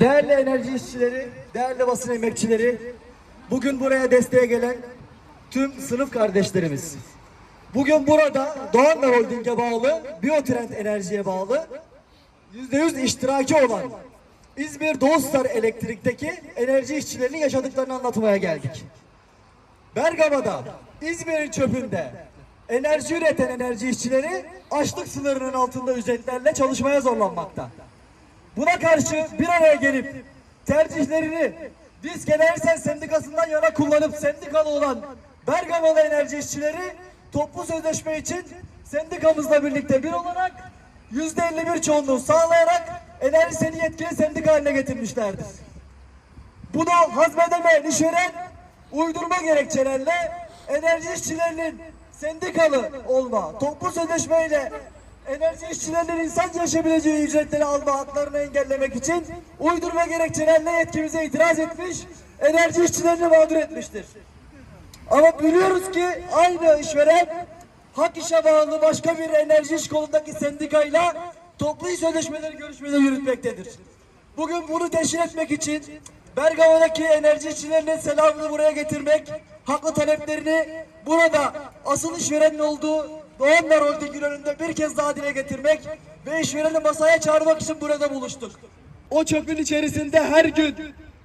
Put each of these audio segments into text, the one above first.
Değerli enerji işçileri, değerli basın emekçileri, bugün buraya desteğe gelen tüm sınıf kardeşlerimiz. Bugün burada Doğanlar Holding'e bağlı, Biotrend Enerji'ye bağlı %100 iştiraki olan İzmir Doğu Star Elektrik'teki enerji işçilerinin yaşadıklarını anlatmaya geldik. Bergama'da, İzmir'in çöpünde enerji üreten enerji işçileri açlık sınırının altında ücretlerle çalışmaya zorlanmakta. Buna karşı bir araya gelip tercihlerini Disk Enerjisel Sendikası'ndan yana kullanıp sendikalı olan Bergamalı enerji işçileri toplu sözleşme için sendikamızla birlikte bir olarak yüzde 51 çoğunluğu sağlayarak enerji seni yetkili sendika haline getirmişlerdir. Bunu hazmedemeyen işveren uydurma gerekçelerle enerji işçilerinin sendikalı olma, toplu sözleşmeyle enerji işçilerinin insanca yaşayabileceği ücretleri alma haklarını engellemek için uydurma gerekçelerle yetkimize itiraz etmiş, enerji işçilerini mağdur etmiştir. Ama biliyoruz ki aynı işveren hak işe bağlı başka bir enerji iş kolundaki sendikayla toplu iş sözleşmeleri görüşmeleri yürütmektedir. Bugün bunu teşhir etmek için Bergama'daki enerji işçilerinin selamını buraya getirmek, haklı taleplerini burada asıl işverenin olduğu Doğanlar Holding'in önünde bir kez daha dile getirmek ve işvereni masaya çağırmak için burada buluştuk. O çöpün içerisinde her gün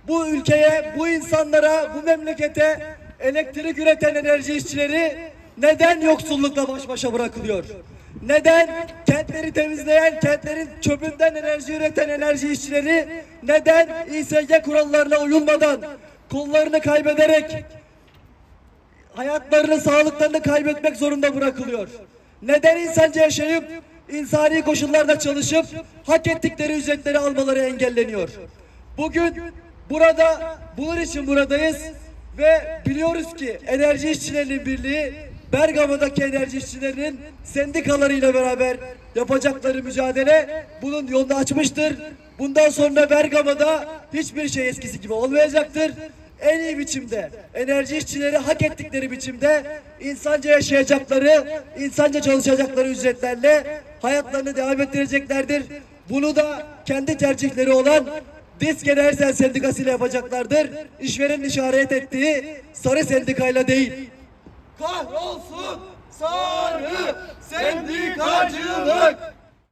bu ülkeye, bu insanlara, bu memlekete elektrik üreten enerji işçileri neden yoksullukla baş başa bırakılıyor? Neden kentleri temizleyen, kentlerin çöpünden enerji üreten enerji işçileri neden İSG kurallarına uyulmadan kollarını kaybederek hayatlarını, sağlıklarını kaybetmek zorunda bırakılıyor? Neden insanca yaşayıp insani koşullarda çalışıp hak ettikleri ücretleri almaları engelleniyor? Bugün burada bunun için buradayız ve biliyoruz ki Enerji İşçilerinin Birliği Bergama'daki enerji işçilerinin sendikalarıyla beraber yapacakları mücadele bunun yolunu açmıştır. Bundan sonra Bergama'da hiçbir şey eskisi gibi olmayacaktır. En iyi biçimde enerji işçileri hak ettikleri biçimde insanca yaşayacakları, insanca çalışacakları ücretlerle hayatlarını devam ettireceklerdir. Bunu da kendi tercihleri olan Disk Enerjisel Sendikası ile yapacaklardır. İşverenin işaret ettiği sarı sendikayla değil. Kahrolsun sarı sendikacılık.